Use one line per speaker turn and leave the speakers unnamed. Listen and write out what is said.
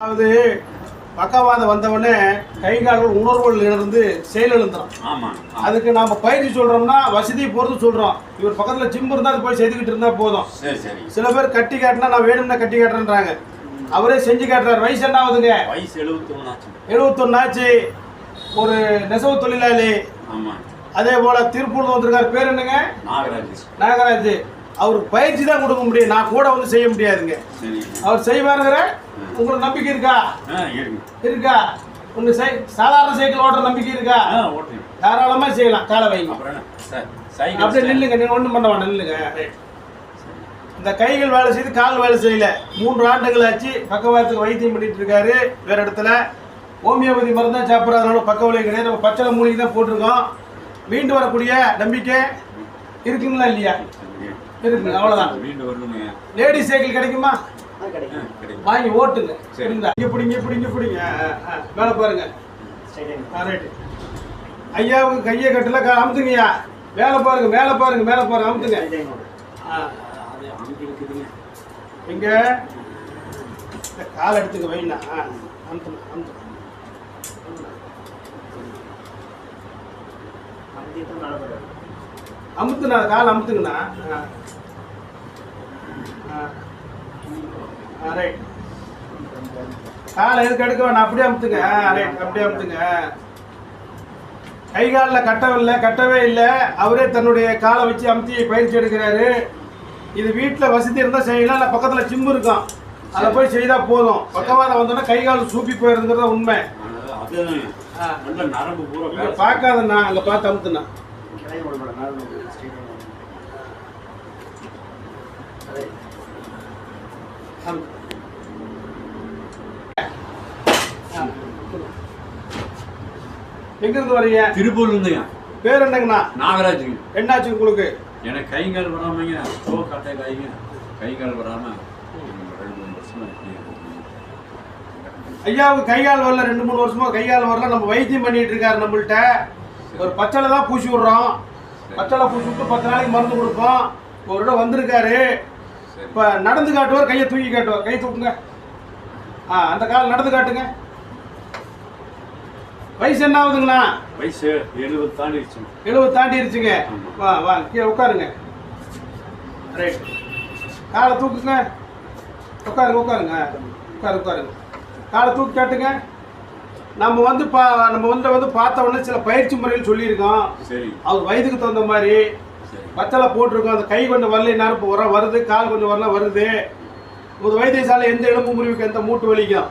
அதாவது பக்கவாதம் வந்தவொடனே கை கால்கள் உணர்வுகள் இருந்து செயலிழந்துடும்
ஆமா
அதுக்கு நாம பயிற்சி சொல்றோம்னா வசதியை பொறுத்து சொல்றோம். இவர் பக்கத்துல ஜிம் இருந்தா அது போய் செய்துக்கிட்டு இருந்தா போதும்.
சரி சரி.
சில பேர் கட்டி காட்டினா நான் வேணும்னா கட்டி காட்டுறேன்றாங்க. அவரே செஞ்சு காட்டுறாரு. வயசு என்ன ஆகுதுங்க
வயசு
எழுபத்தொன்னு ஆச்சு. ஒரு நெசவு தொழிலாளி. அதே போல திருப்பூர்ல வந்திருக்காரு. பேர் என்னங்க?
நாகராஜ்.
நாகராஜ். அவருக்கு பயிற்சி தான் கொடுக்க முடியும். நான் கூட வந்து செய்ய முடியாதுங்க. அவர் செய்வாருங்கிற உங்களுக்கு நம்பிக்கை இருக்கா?
இருக்கு
இருக்கா? உங்க சை சாதாரண சைக்கிள் ஓட்டுற நம்பிக்கை இருக்கா?
ஆ ஓட்டுறேன்.
தாராளமா செய்யலாம். காலை வைங்க. அப்படியே. நில்லுங்க. நீங்க ஒண்ணும் பண்ண வேண்டாம் நில்லுங்க. இந்த கைகள் வேலை செய்து கால் வேலை செய்யல. மூன்று ஆண்டுகள் ஆச்சு. பக்கவாதத்துக்கு வைத்தியம் பண்ணிட்டு இருக்காரு. வேற இடத்துல ஹோமியோபதி மருந்து தான் சாப்பிட்றதுனால பக்க விலை கிடையாது. நம்ம பச்சளை மூலிகை தான் போட்டிருக்கோம். மீண்டு வரக்கூடிய நம்பிக்கை இருக்குங்களா இல்லையா? இருக்கு அவ்வளவுதான்.
வீண்டு வரணுங்க
லேடி சைக்கிள் கிடைக்குமா? வாங்கி ஓட்டுங்க.
சரி.
சரிங்களா இங்க பிடிங்க பிடிங்க பிடிங்க. ஆ, ஆ, ஆ. மேல பாருங்க. ரைட்டு ஐயாவுக்கு கையை கட்டல கா- அமுத்துங்கய்யா. மேல பாருங்க மேல பாருங்க மேல பாருங்க அமுத்துங்க. இங்க கால் எடுத்துக்க வைண்ணா ஆ, அமுத்துங்க அமுத்துங்க அமுத்துண்ணா கால் அமுத்துங்கண்ணா. ரைட் காலை எதுக்கு எடுக்க வேணாம்? அப்படியே அமுத்துங்க. ரைட் அப்படியே அமுத்துங்க. கை காலில் கட்டவில்லை கட்டவே இல்லை. அவரே தன்னுடைய காலை வச்சு அமுத்தி பயிற்சி எடுக்கிறாரு. இது வீட்டில் வசதி இருந்தால் செய்யலாம் இல்லை பக்கத்தில் ஜிம் இருக்கும். அதை போய் செய்தால் போதும். பக்கவாதம் வந்தோன்னா கை கால் சூப்பி போயிருங்கிறத உண்மை.
அது
ஆ.
நல்ல நரம்பு
பார்க்காதண்ணா அங்கே பார்த்து அமுத்துண்ணா அமுத்து. ஆ. எங்கிருந்து வரீங்க?
திருப்பூர்ல இருந்துங்க
பேர் என்னங்கண்ணா?
நாகராஜுங்க.
என்னாச்சு உங்களுக்கு?
எனக்கு கை கால் வராமங்க. தோ கட்டை காய்ங்க. கை கால் வராம ரெண்டு மூணு வருஷமா.
ஐயாவுக்கு கை கால் வரல ரெண்டு மூணு வருஷமா கை கால் வரல. நம்ம வைத்தியம் பண்ணிட்டு இருக்காரு நம்மள்ட்ட. ஒரு பச்சளை தான் பூசி விடுறோம். பச்சளை பூசி விட்டு பத்து நாளைக்கு மருந்து கொடுப்போம். ஒரு இடம் வந்திருக்காரு. இப்போ நடந்து காட்டுவார் கையை தூக்கி காட்டுவார். கை தூக்குங்க. ஆ அந்த கால் நடந்து காட்டுங்க. வயசு என்ன ஆகுதுங்கண்ணா
வயசு எழுபது தாண்டிடுச்சுங்க
எழுபது தாண்டிருச்சுங்க.
ஆமா.
வா வா கீழே உட்காருங்க. ரைட் காலை தூக்குங்க. உட்காருங்க உட்காருங்க. உட்காரு உட்காருங்க. காலை தூக்கி காட்டுங்க. நம்ம வந்து பா நம்ம வந்து வந்து பார்த்த உடனே சில பயிற்சி முறைகள் சொல்லியிருக்கோம்.
சரி.
அவர் வயதுக்கு தகுந்த மாதிரி பச்சளை போட்டிருக்கோம். அந்த கை கொஞ்சம் வரலைன்னா இப்போ வர வருது கால் கொஞ்சம் வரல வருது. ஒரு வைத்தியசாலை எந்த எலும்பு முறிவுக்கு எந்த மூட்டு வலிக்கும்?